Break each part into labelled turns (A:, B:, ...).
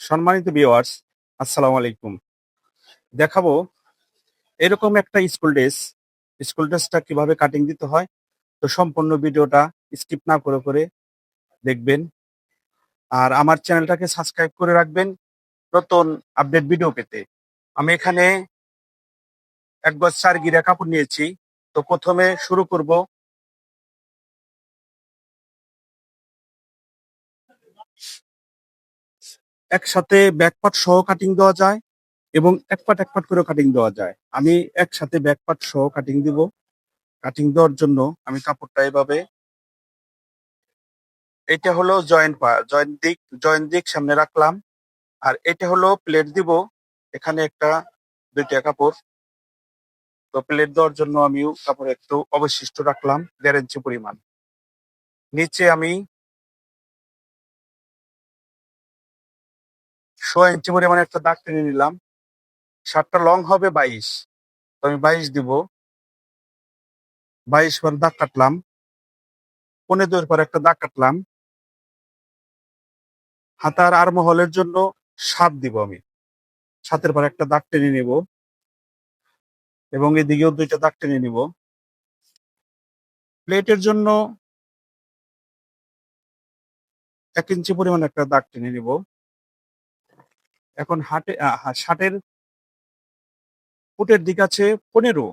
A: সম্মানিত ভিউয়ার্স আসসালামু আলাইকুম। দেখাবো এরকম একটা স্কুল ড্রেস স্কুল ড্রেসটা কীভাবে কাটিং দিতে হয়? তো সম্পূর্ণ ভিডিওটা স্কিপ না করে করে দেখবেন। আর আমার চ্যানেলটাকে সাবস্ক্রাইব করে রাখবেন নতুন আপডেট ভিডিও পেতে। আমি এখানে এক গজ চার গিরা কাপড় নিয়েছি। তো প্রথমে শুরু করব একসাথে ব্যাকপার্ট সহ কাটিং দেওয়া যায় এবং এক পাট করে কাটিং দেওয়া যায়। আমি একসাথে ব্যাকপার্ট সহ কাটিং দিব। কাটিং দেওয়ার জন্য আমি কাপড়টা এভাবে এটা হলো জয়েন্ট পা জয়েন্ট দিক জয়েন্ট দিক সামনে রাখলাম। আর এটা হলো প্লেট দিব। এখানে একটা, দুইটা কাপড়। তো প্লেট দেওয়ার জন্য আমি কাপড় একটু অবশিষ্ট রাখলাম, দেড় ইঞ্চি পরিমাণ। নিচে আমি ছ ইঞ্চি পরিমাণে একটা দাগ টেনে নিলাম। শার্টটা লং হবে বাইশ। তো আমি বাইশ দিব। বাইশ পর দাগ কাটলাম। পনেরো দুয়ের পর একটা দাগ কাটলাম। হাতার আর মহলের জন্য সাত দিব আমি। সাতের পর একটা দাগ টেনে নিব। এবং এদিকেও দুইটা দাগ টেনে নিব। প্লেটের জন্য এক ইঞ্চি পরিমাণ একটা দাগ টেনে নিব। এখন হাটে ষাটের ফুটের দিক আছে পনেরো,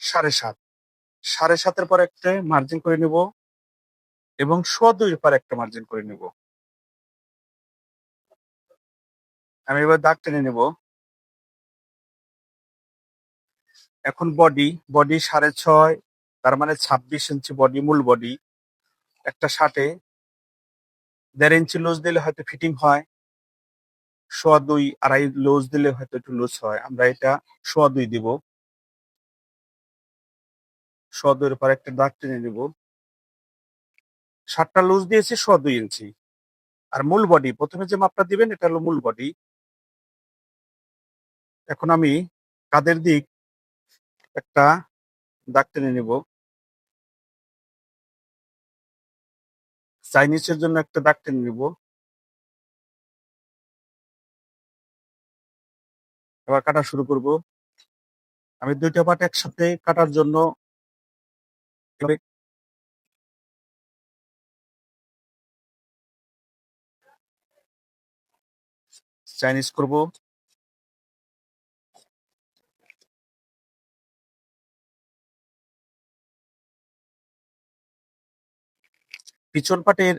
A: সাড়ে সাত। সাড়ে সাতের পর একটা মার্জিন করে নিব এবং সোয়া দুইয়ের পর একটা মার্জিন করে নিব। আমি এবার দাগ টেনে নেব। এখন বডি বডি সাড়ে ছয়, তার মানে ছাব্বিশ ইঞ্চি বডি মূল বডি একটা শার্টে দেড় ইঞ্চি লুজ দিলে হয়তো ফিটিং হয়। সোয়া দুই, আড়াই লুজ দিলে হয়তো একটু লুজ হয়। আমরা এটা সোয়া দুই দিব। সোয়া দুইয়ের পর একটা দাগ টেনে নিব। সাতটা লুজ দিয়েছি সোয়া দুই ইঞ্চি আর মূল বডি প্রথমে যে মাপটা দিবেন, এটা হলো মূল বডি এখন আমি কাদের দিক একটা দাগ টেনে নিব। চাইনিজের জন্য একটা দাগ টেনে নিব। এবার কাটা শুরু করব। আমি দুইটা পাট একসাথে কাটার জন্য চাইনিজ করব। পিছন পাটের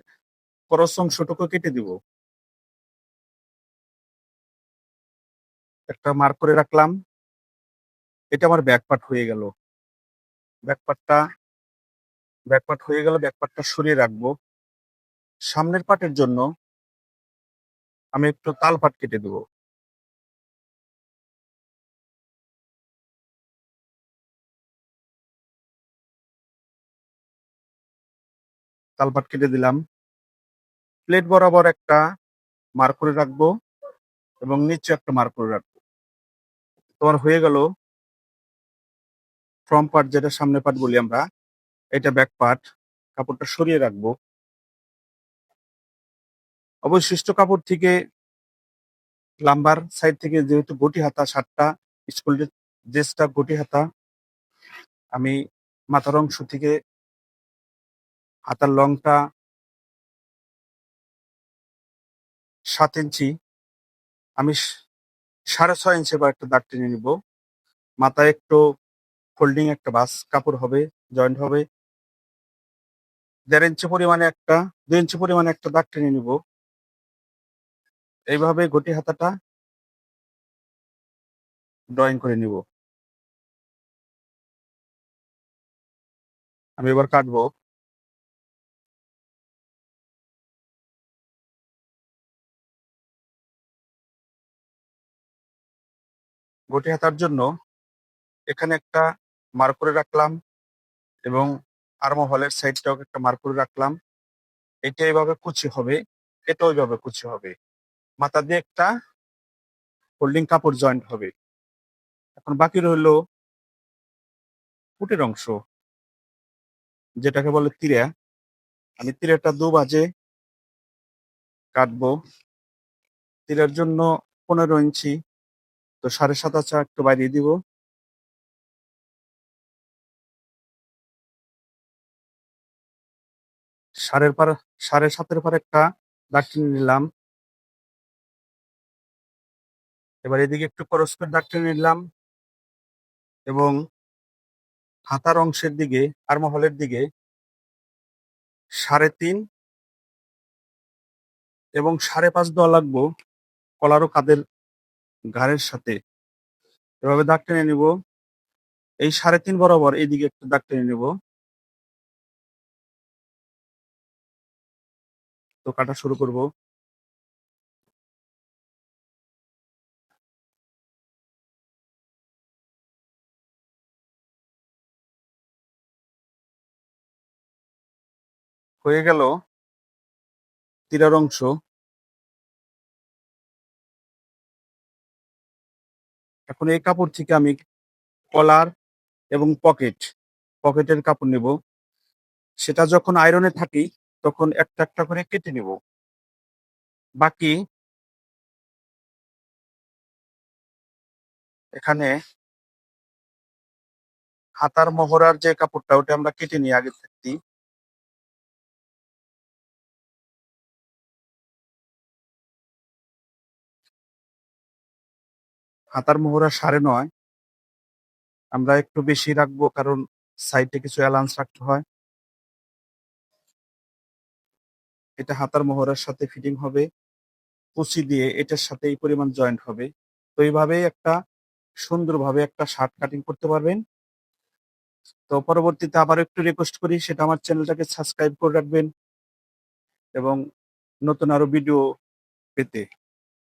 A: খরচ অংশটুকু কেটে দিব। একটা মার্ক করে রাখলাম। এটা আমার ব্যাক পার্ট হয়ে গেল। ব্যাক পার্টটা ব্যাক পার্ট হয়ে গেল ব্যাক পার্টটা সরিয়ে রাখব। সামনের পাটের জন্য আমি একটু তাল পাট কেটে দেব। তাল পাট কেটে দিলাম। প্লেট বরাবর একটা মার্ক করে রাখব এবং নিচে একটা মার্ক করে রাখব। তোমার হয়ে গেল। ফ্রম পার্ট যেটা সামনে পার্ট বলি আমরা, এটা ব্যাক পার্ট কাপড়টা সরিয়ে রাখব। অবশিষ্ট কাপড় থেকে লাম্বার সাইড থেকে যেহেতু গটি হাতা, শার্টটা স্কুল ড্রেসটা গটি হাতা, আমি মাথার অংশ থেকে হাতার লংটা সাত ইঞ্চি, আমি সাড়ে ছয় ইঞ্চি বা একটা দাগ টেনে নিব। মাথায় একটু ফোল্ডিং একটা বাস কাপড় হবে জয়েন্ট হবে। দেড় ইঞ্চি পরিমাণে একটা, দুই ইঞ্চি পরিমাণে একটা দাগ টেনে নিব। এইভাবে গটি হাতাটা ড্রয়িং করে নিব। আমি এবার কাটবো। গটি হাতার জন্য এখানে একটা মার্ক করে রাখলাম এবং আর্ম হলের সাইডটাও একটা মার্ক করে রাখলাম। এটা এইভাবে কুচি হবে এটা ওইভাবে কুচি হবে। মাথা দিয়ে একটা হোল্ডিং কাপড় জয়েন্ট হবে। এখন বাকি রইল ফুটের অংশ, যেটাকে বলে তিরা। আমি তিরাটা দু বাজে কাটবো। তীরের জন্য পনেরো ইঞ্চি তো সাড়ে সাত আচা একটু বাড়িয়ে দিব। সাড়ের পার, সাড়ে সাতের পর একটা টেনে নিলাম। এবার এদিকে একটু ক্রস করে নিলাম। এবং হাতার অংশের দিকে আর্মহলের দিকে সাড়ে তিন এবং সাড়ে পাঁচ দেওয়া লাগবো। কলারও কাদের ঘাড়ের সাথে। এভাবে দাগ টেনে নিব। এই সাড়ে তিন বরাবর এইদিকে একটা দাগ টেনে নিব। তো কাটা শুরু করব। হয়ে গেল। তীরার অংশ। এখন এই কাপড় থেকে আমি কলার এবং পকেট, পকেটের কাপড় নেব। সেটা যখন আয়রনে থাকি, তখন একটা একটা করে কেটে নেব। বাকি এখানে হাতার মহড়ার যে কাপড়টা, ওটা আমরা কেটে নিই, আগে থাকতে হাতার মোহরা সাড়ে নয়। আমরা একটু বেশি রাখব কারণ সাইডে কিছু অ্যালান্স রাখতে হয়। এটা হাতার মোহরার সাথে ফিটিং হবে, কুচি দিয়ে এটার সাথে এই পরিমাণ জয়েন্ট হবে। তো এইভাবে একটা সুন্দরভাবে একটা শার্ট কাটিং করতে পারবেন। তো পরবর্তীতে আবার একটু রিকোয়েস্ট করি, সেটা আমার চ্যানেলটাকে সাবস্ক্রাইব করে রাখবেন এবং নতুন আরও ভিডিও পেতে।